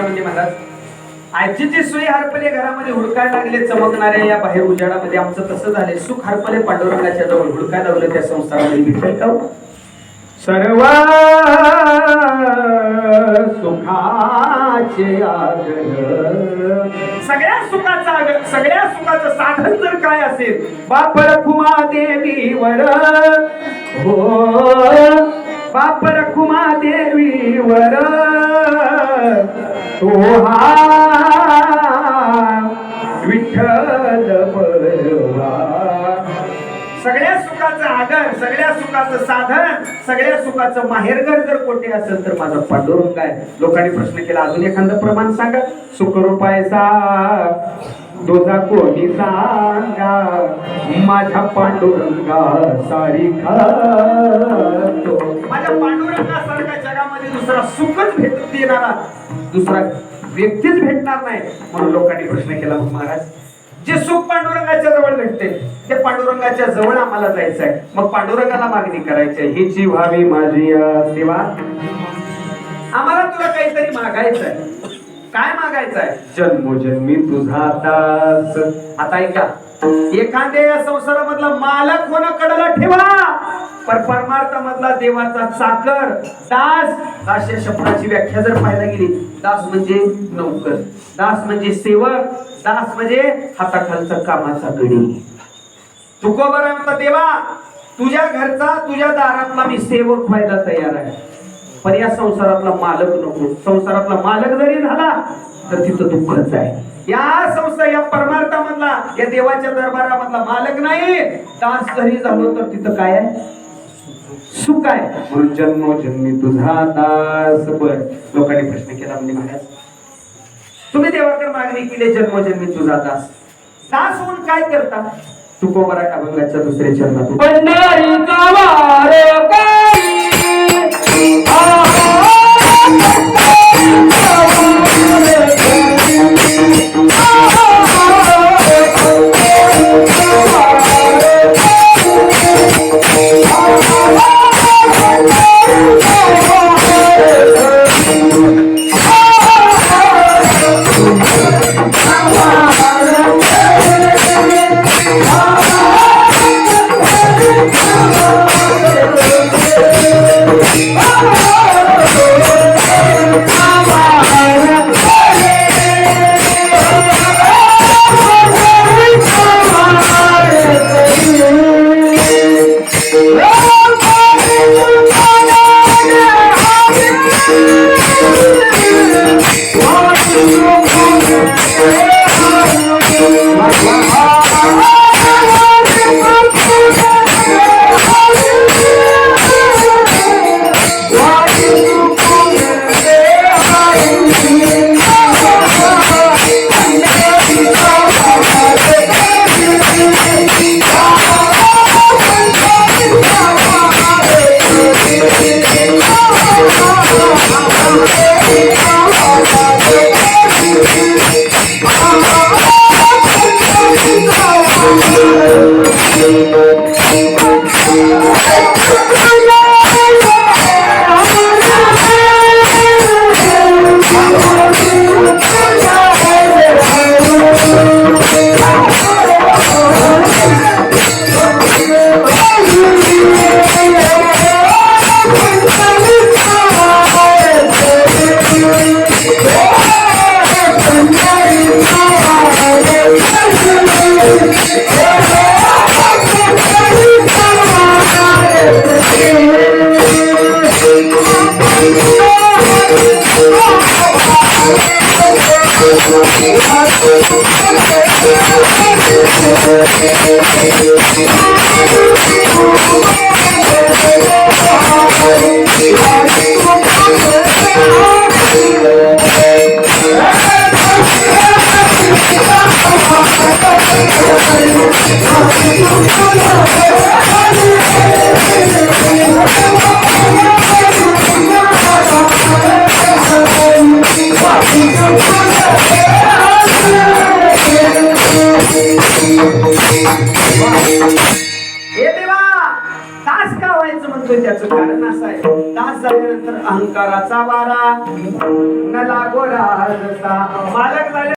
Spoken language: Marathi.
म्हणजे आजीची सुई हरपले घरामध्ये हुडकायला लागले चमकणाऱ्या या बाहेर उजाडामध्ये आमचं तसं झालंय. सुख हरपले पांडुरंगाच्या जवळ हुडकायला लागलं त्या संस्थामध्ये विठ्ठल सर्व सुखाचे सगळ्या सुखाचा आगर सगळ्या सुखाचं साधन जर काय असेल बाप रखुमा देवीवर. हो. बाप रखुमा देवीवर. तो हा सगळ्या सुखाचं साधन सगळ्या सुखाचं माहेरघर जर कोठे असेल तर माझा पांडुरंग आहे. लोकांनी प्रश्न केला अजून एखादं प्रमाण सांगा. सुखरूपायचा दोजा कोणी सांगा माझ्या पांडुरंगा सारी खातो माझ्या पांडुरंगासारख्या जगामध्ये दुसरा सुखच भेटून देणारा दुसरा व्यक्तीच भेटणार नाही म्हणून लोकांनी प्रश्न केला महाराज जे सुख पांडुरंगाच्या जवळ भेटते ते पांडुरंगाच्या जवळ आम्हाला जायचं आहे. मग पांडुरंगाला मागणी करायची आहे हिची व्हावी माझी सेवा. आम्हाला तुला काहीतरी मागायचं आहे काय मागायचं आहे जन्मोजन्मी तुझा दास. आता ऐका. एखाद्या या संसारामधला मालक होणं कडला ठेवा पर परमार्थामधला देवाचा चाकर दास दास या शब्दाची व्याख्या जर पाहायला गेली दास म्हणजे नौकर दास म्हणजे सेवक दास म्हणजे हाताखालचा कामाचा गडी. तुकोबर म्हणता देवा तुझ्या घरचा तुझ्या दारातला मी सेवक व्हायला तयार आहे. पण या संसारातला मालक नको. संसारातला मालक जरी झाला तर तिथं दुःखच आहे. या संसार या परमार्थामधला या देवाच्या दरबारामधला मालक नाही. दास जरी झालो तर तिथं काय आहे? सुख आहे. म्हणून जन्मोजन्मी तुझा दास बर लोकांनी प्रश्न केला म्हणजे महाराज. तुम्ही देवाकडे मागणी केली जन्मोजन्मी तुझा दास दास होऊन काय करता? तुकोबरा अभंगाच्या दुसऱ्या चरणातून पंढरीचा চাইবো Thank you. हे देवा तास का व्हायचं म्हणतोय त्याचं? कारण असं आहे तास झाल्यानंतर अहंकाराचा वारा न लागो राजसा मालक झाले